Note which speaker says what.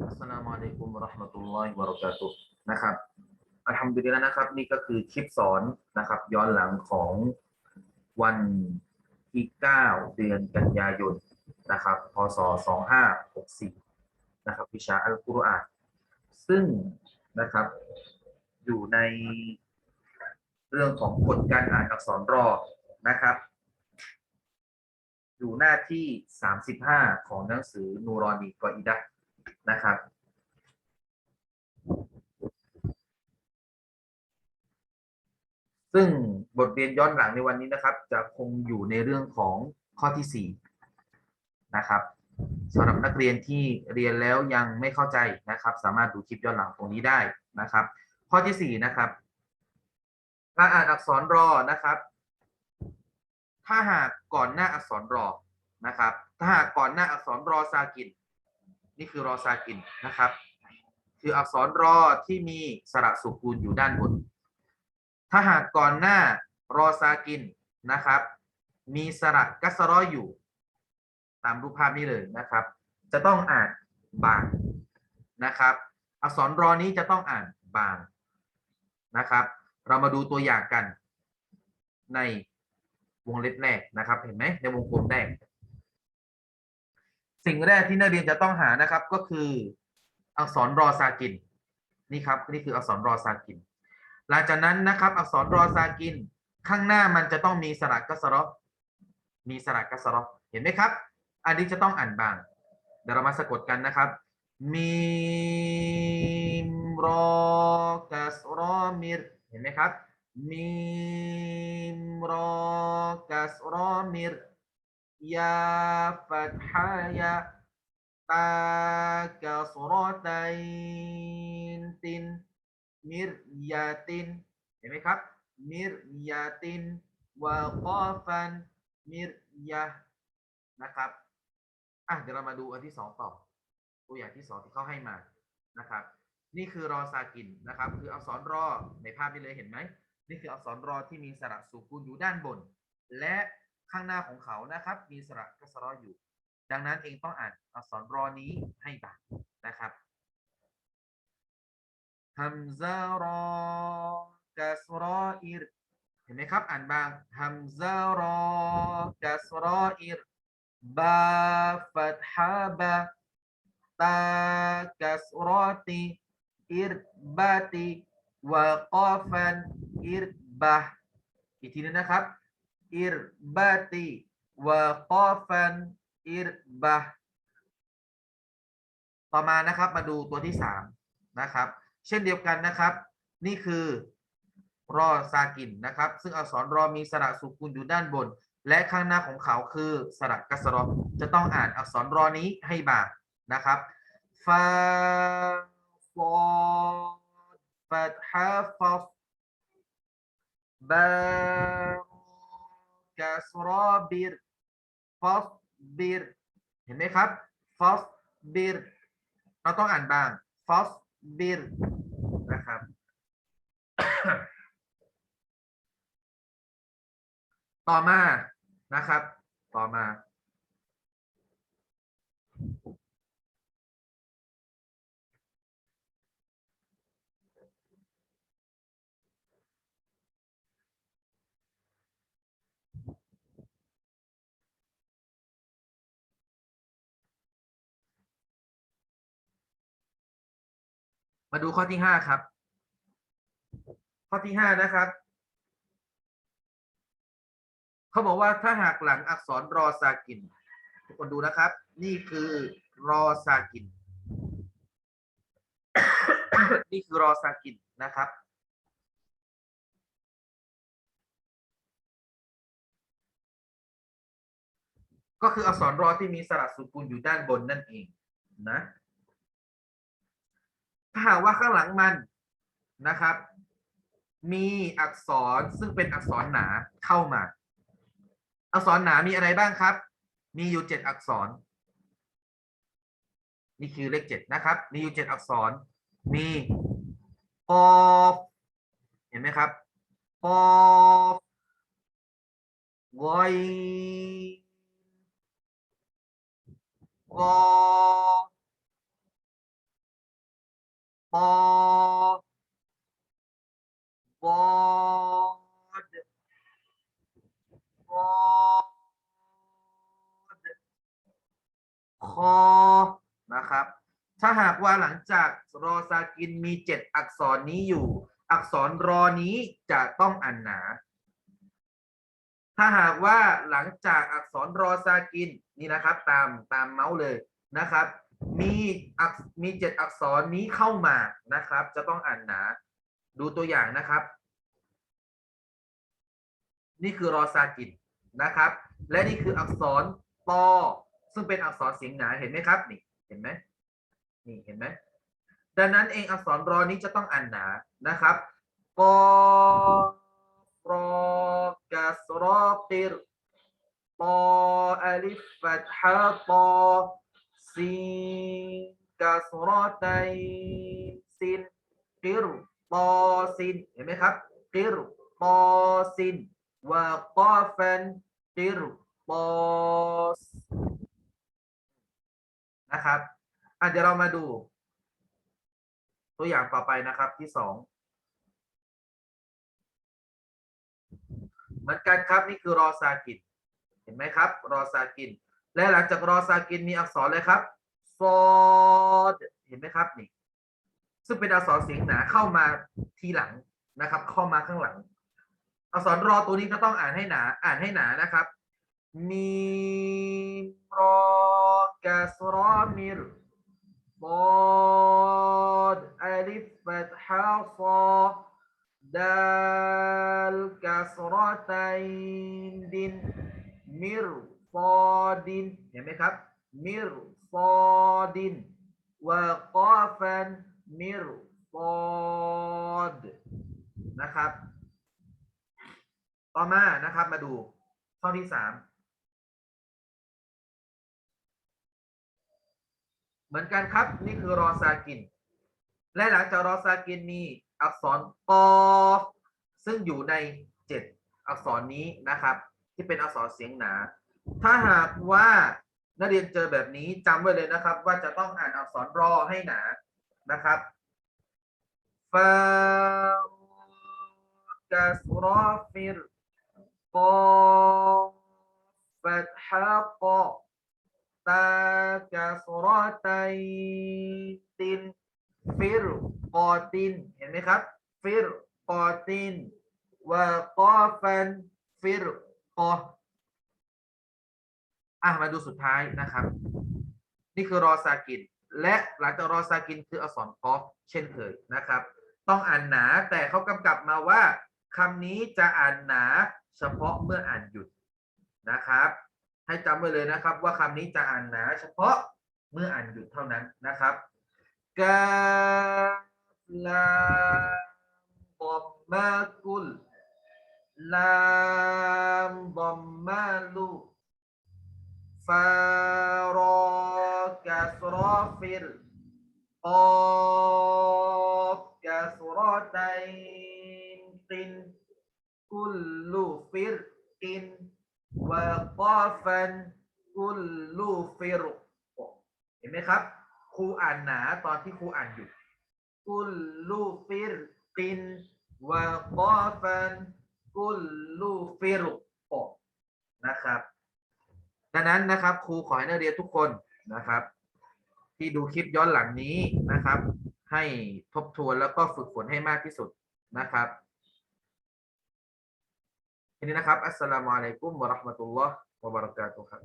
Speaker 1: อัสสลามุอะลัยกุมะเราะห์มะตุลลอฮิวะบะเราะกาตุฮ์นะครับอัลฮัมดุลิลละห์นะครับ นี่ก็คือคลิปสอนนะครับ ย้อนหลังของวันที่9เดือนกันยายนนะครับ พศ 2564 นะครับ วิชาอัลกุรอานซึ่งนะครับ อยู่ในเรื่องของผลการอ่านอักษรรอนะครับ อยู่หน้าที่ 35 ของหนังสือนูรอนีกออิดะ นะครับ ซึ่งบทเรียนย้อนหลังในวันนี้นะครับ จะคงอยู่ในเรื่องของข้อที่ 4 นะครับสำหรับนักเรียนที่เรียนแล้วยังไม่เข้าใจนะครับ สามารถดูคลิปย้อนหลังตรงนี้ได้นะครับ ข้อที่ 4 นะครับ การอ่านอักษรรอนะครับ ถ้าหากก่อนหน้าอักษรรอนะครับ ถ้าหากก่อนหน้าอักษรรอซากิน นี่คือรอซากินนะครับ คืออักษรรอที่มีสระสุกูลอยู่ด้านบน ถ้าหากก่อนหน้ารอซากินนะครับ มีสระกัสรออยู่ ตามรูปภาพนี้เลยนะครับ จะต้องอ่านบางนะครับ อักษรรอนี้จะต้องอ่านบางนะครับ เรามาดูตัวอย่างกันในวงเล็บแรกนะครับ เห็นไหมในวงกลมแรก สิ่งแรกที่นักเรียนจะต้องหานะครับ ก็คืออักษรรอซากินนี่ครับนี่คืออักษรรอซากิน หลังจากนั้นนะครับ อักษรรอซากิน ข้างหน้ามันจะต้องมีสระกัสรอมีสระกัสรอเห็นไหมครับ อันนี้จะต้องอ่านบาง เดี๋ยวเรามาสะกดกันนะครับ มีมรอกัสรอมิรเห็นไหมครับมีมรอกัสรอมิร ยาฟัตฮายะตากะสรอตัยนติน มิรยาติน เห็นไหมครับ มิรยาตินวะกอฟัน มิรยานะครับ อะ เดี๋ยวเรามาดูอันที่สองต่อ ตัวอย่างที่สองที่เขาให้มา นะครับ นี่คือรอซากินนะครับ คืออักษรรอในภาพนี้เลยเห็นไหม นี่คืออักษรรอที่มีสระสูกูลอยู่ด้านบน และ ข้างหน้าของเขานะครับ มีสระกัสรออยู่ ดังนั้นเองต้องอ่านอักษรรอนี้ให้บางนะครับฮัมซารอกัสรออิรเห็นไหมครับ อ่านบางฮัมซารอกัสรออิรบาฟัตฮาบะตากัสรอติอิรบาติวะกอฟันอิรบะอีกทีนึงนะครับ อิรบาติวะกอฟันอิระต่อมานะครับมาดูตัวที่สามนะครับ เช่นเดียวกันนะครับ นี่คือรอซากินนะครับ ซึ่งอักษรรอมีสระสุกุลอยู่ด้านบน และข้างหน้าของเขาคือสระกัสรอจะต้องอ่านอักษรรอนี้ให้บางนะครับฟาฟอฟัตฮาฟอฟบา กะสรอบิรฟอสบิรเห็นไหมครับฟอสบิรเราต้องอ่านบางฟอสบิรนะครับต่อมานะครับ ต่อมา มาดูข้อที่ห้าครับ ข้อที่ห้านะครับ เขาบอกว่าถ้าหากหลังอักษรรอซากิน ทุกคนดูนะครับ นี่คือรอซากิน นี่คือรอซากินนะครับก็คืออักษรรอที่มีสระสุกุลอยู่ด้านบนนั่นเองนะ ถ้าหากว่าข้างหลังมันนะครับ มีอักษรซึ่งเป็นอักษรหนาเข้ามา อักษรหนามีอะไรบ้างครับ มีอยู่เจ็ดอักษร นี่คือเลขเจ็ดนะครับ มีอยู่เจ็ดอักษร มีกอเห็นไหมครับกอฟกอยกอ ปอบอดบอดคอนะครับ ถ้าหากว่าหลังจากรอซากินมีเจ็ดอักษรนี้อยู่ อักษรรอนี้จะต้องอ่านหนา ถ้าหากว่าหลังจากอักษรรอซากินนี่นะครับ ตามตามเมาส์เลยนะครับ มีอักมีเจ็ดอักษรนี้เข้ามานะครับ จะต้องอ่านหนา ดูตัวอย่างนะครับ นี่คือรอซากินนะครับ และนี่คืออักษรปอซึ่งเป็นอักษรเสียงหนาเห็นไหมครับ นี่เห็นไหมนี่เห็นไหมดังนั้นเองอักษรรอนี้จะต้องอ่านหนานะครับปอรอกาสรอติรปออลิฟฟัตฮะปอ ซีนกาสรอตัยซินกิรปอซินเห็นไหมครับกิรปอซินวะกอฟันกิรปอสนะครับอะเดี๋ยวเรามาดู ตัวอย่างต่อไปนะครับที่สองเหมือนกันครับนี่คือรอซากินเห็นไหมครับ รอซากิน และหลังจากรอซากินมีอักษรเลยครับซอดเห็นไหมครับนี่ ซึ่งเป็นอักษรเสียงหนาเข้ามาทีหลังนะครับ เข้ามาข้างหลัง อักษรรอตัวนี้ก็ต้องอ่านให้หนา อ่านให้หนานะครับ มีรอกาสรอมิรบอดอัลิฟบัตฮาฟอดัลกาสรอตัยดินมิร ฟอดินเห็นไหมครับมิรฟอดินวะกอฟันมิรฟอดนะครับ ต่อมานะครับมาดูข้อที่สามเหมือนกันครับนี่คือรอซากิน และหลังจากรอซากินมีอักษรกอซึ่งอยู่ในเจ็ดอักษรนี้นะครับ ที่เป็นอักษรเสียงหนา ถ้าหากว่านักเรียนเจอแบบนี้จำไว้เลยนะครับ ว่าจะต้องอ่านอักษรรอให้หนานะครับฟากาสรอฟิรกอฟัตฮะกอตากาสรอตตินฟิรกอตินเห็นไหมครับฟิรกอตินวะกอฟันฟิรกอ อะมาดูสุดท้ายนะครับ นี่คือรอซากิน และหลังจากรอซากินคืออักษรกอฟเช่นเคยนะครับ ต้องอ่านหนาแต่เขากำกับมาว่าคำนี้จะอ่านหนาเฉพาะเมื่ออ่านหยุดนะครับ ให้จำไว้เลยนะครับ ว่าคำนี้จะอ่านหนาเฉพาะเมื่ออ่านหยุดเท่านั้นนะครับกาลาบอมมากุลลามบอมมาลู ฟารอกะสรอฟิลตอกะสรอไดตินคุลลูฟิรกินวะกาฟันคุลลูฟิรุเห็นไหมครับครูอ่านหนาตอนที่ครูอ่านหยุดคุลลูฟิรกินวะกาฟันคุลลูฟิรุนะครับ ดังนั้นนะครับครูขอให้นักเรียนทุกคนนะครับ ที่ดูคลิปย้อนหลังนี้นะครับ ให้ทบทวนแล้วก็ฝึกฝนให้มากที่สุดนะครับทีนี้นะครับอัสสลามุอะลัยกุมวะราะห์มะตุลลอฮ์วะบะเราะกาตุฮ์ครับ